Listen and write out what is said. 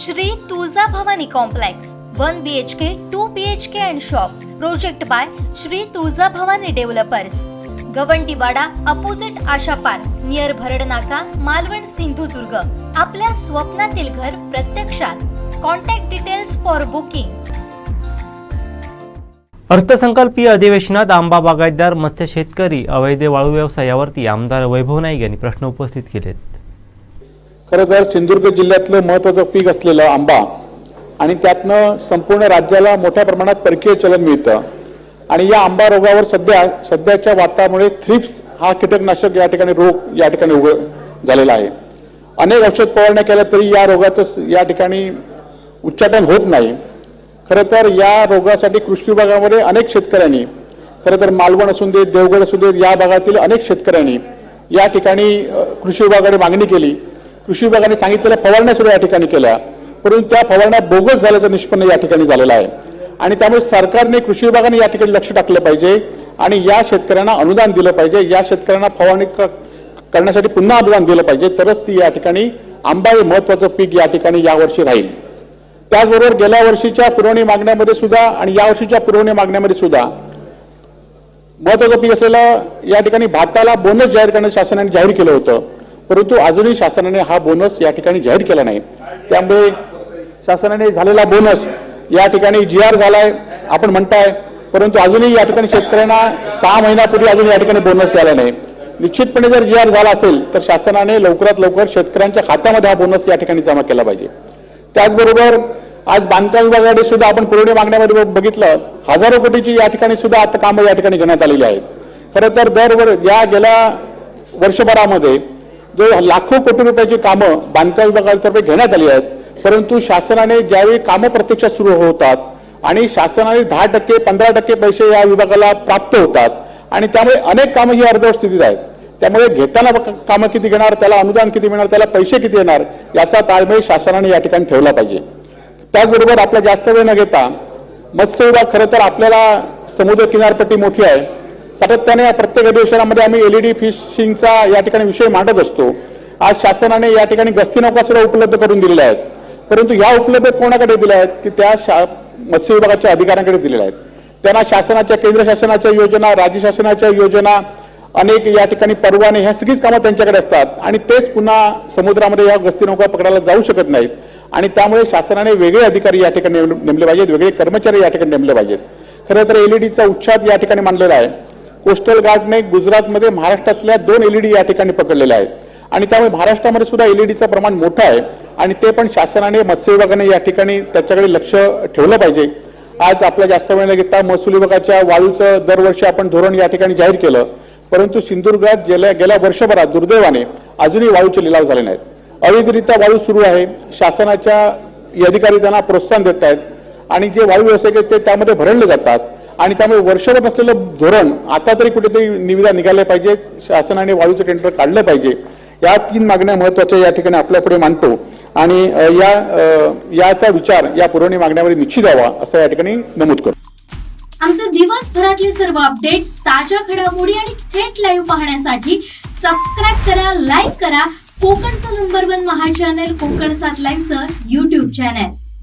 Shri Tulja Bhavani complex one B H K two B H K and shop project by Shri Tulja Bhavani developers Gawandiwada opposite Asha park near Bharad नाका मालवण सिंधुदुर्ग. आपल्या स्वप्नातील घर प्रत्यक्षात. Contact details for booking अर्थसंकल्पीय अधिवेशनात आंबा बागायतदार मत्स्य शेतकरी अवैध वाळू व्यवसायावरती आमदार वैभव नाईक यांनी प्रश्न उपस्थित केलेत. खरं तर सिंधुदुर्ग जिल्ह्यातलं महत्त्वाचं पीक असलेलं आंबा आणि त्यातनं संपूर्ण राज्याला मोठ्या प्रमाणात परकीय चलन मिळतं. आणि या आंबा रोगावर सध्या सध्याच्या वातावरणामुळे थ्रिप्स हा कीटकनाशक या ठिकाणी रोग या ठिकाणी उघड झालेला आहे. अनेक औषध फवारण्या केल्या तरी या रोगाचं या ठिकाणी उच्चाटन होत नाही. खरं तर या रोगासाठी कृषी विभागामध्ये अनेक शेतकऱ्यांनी खरं तर मालवण असून देत देवगड असू देत या भागातील अनेक शेतकऱ्यांनी या ठिकाणी कृषी विभागाकडे मागणी केली. कृषी विभागाने सांगितलेल्या फवारण्या सुद्धा या ठिकाणी केल्या परंतु त्या फवारण्या बोगस झाल्याचं निष्पन्न या ठिकाणी झालेलं आहे. आणि त्यामुळे सरकारने कृषी विभागाने या ठिकाणी लक्ष टाकलं पाहिजे आणि या शेतकऱ्यांना अनुदान दिलं पाहिजे. या शेतकऱ्यांना फवारणी करण्यासाठी पुन्हा अनुदान दिलं पाहिजे. तरच ती या ठिकाणी आंबा हे महत्वाचं पीक या ठिकाणी यावर्षी राहील. त्याचबरोबर गेल्या वर्षीच्या पुरवणी मागण्यामध्ये सुद्धा आणि या वर्षीच्या पुरवणी मागण्यामध्ये सुद्धा महत्वाचं पीक असलेलं या ठिकाणी भाताला बोनस जाहीर करण्याचं शासनाने जाहीर केलं होतं. परंतु अजूनही शासनाने हा बोनस या ठिकाणी जाहीर केला नाही. त्यामुळे शासनाने झालेला बोनस या ठिकाणी जी आर झालाय आपण म्हणताय. परंतु अजूनही या ठिकाणी शेतकऱ्यांना सहा महिन्यापूर्वी अजून या ठिकाणी बोनस आला नाही. निश्चितपणे जर जी आर झाला असेल तर शासनाने लवकरात लवकर शेतकऱ्यांच्या खात्यामध्ये हा बोनस या ठिकाणी जमा केला पाहिजे. त्याचबरोबर आज बांधकाम विभागाकडे सुद्धा आपण पुरवणी मागण्यामध्ये बघितलं हजारो कोटीची या ठिकाणी सुद्धा आता कामं या ठिकाणी घेण्यात आलेली आहेत. खरं तर दरवर या गेल्या वर्षभरामध्ये जो लाखो कोटी रुपयाची कामं बांधकाम विभागातर्फे घेण्यात आली आहेत परंतु शासनाने ज्यावेळी कामं प्रत्यक्षात सुरू होतात आणि शासनाने दहा टक्के पंधरा टक्के पैसे या विभागाला प्राप्त होतात आणि त्यामुळे अनेक कामं ही अर्धवट स्थितीत आहेत. त्यामुळे घेताना कामं किती घेणार त्याला अनुदान किती मिळणार त्याला पैसे किती येणार याचा ताळमेळ शासनाने या ठिकाणी ठेवला पाहिजे. त्याचबरोबर आपला जास्त वेळ न घेता मत्स्य विभाग खरं तर आपल्याला समुद्र किनारपट्टी मोठी आहे. सातत्याने प्रत्येक अधिवेशनामध्ये आम्ही एलईडी फिशिंगचा या ठिकाणी विषय मांडत असतो. आज शासनाने या ठिकाणी गस्ती नौका सुद्धा उपलब्ध करून दिलेल्या आहेत. परंतु ह्या उपलब्ध कोणाकडे दिल्या आहेत? की त्या शा मत्स्य विभागाच्या अधिकाऱ्यांकडे दिलेल्या आहेत. त्यांना शासनाच्या केंद्र शासनाच्या योजना राज्य शासनाच्या योजना अनेक या ठिकाणी परवाने ह्या सगळीच कामं त्यांच्याकडे असतात. आणि तेच पुन्हा समुद्रामध्ये या गस्ती नौका पकडायला जाऊ शकत नाहीत. आणि त्यामुळे शासनाने वेगळे अधिकारी या ठिकाणी नेमले पाहिजेत. वेगळे कर्मचारी या ठिकाणी नेमले पाहिजेत. खरं तर एलईडीचा उच्छाद या ठिकाणी मांडलेला आहे. कोस्टल गार्डने गुजरातमध्ये महाराष्ट्रातल्या दोन एलईडी या ठिकाणी पकडलेल्या आहेत. आणि त्यामुळे महाराष्ट्रामध्ये सुद्धा एलईडीचं प्रमाण मोठं आहे. आणि ते पण शासनाने मत्स्य विभागाने या ठिकाणी त्याच्याकडे लक्ष ठेवलं पाहिजे. आज आपल्या जास्त वेळ न घेता महसूल विभागाच्या वाळूचं दरवर्षी आपण धोरण या ठिकाणी जाहीर केलं. परंतु सिंधुदुर्गात गेल्या गेल्या वर्षभरात दुर्दैवाने अजूनही वाळूचे लिलाव झाले नाहीत. अवैधरित्या वाळू सुरू आहे. शासनाच्या अधिकारी त्यांना प्रोत्साहन देत आहेत. आणि जे वाळू व्यावसायिक आहेत ते त्यामध्ये भरडले जातात. आणि त्यामुळे वर्षभर बसलेलं धोरण आता तरी कुठेतरी निविदा निघाल्या पाहिजे शासनाने वाळूचं टेंडर काढलं पाहिजे. या तीन मागण्या महत्त्वाच्या या ठिकाणी आपल्यापुढे मांडतो. आणि या याचा विचार या पुरवणी मागण्यावर निश्चित यावा असं या ठिकाणी नमूद करतो. आमचे दिवसभरातले सर्व अपडेट्स ताज्या घडामोडी आणि थेट लाईव्ह पाहण्यासाठी सबस्क्राईब करा लाईक करा. कोकणचं नंबर वन महा चॅनल कोकण सात लाईव्हचं युट्यूब चॅनल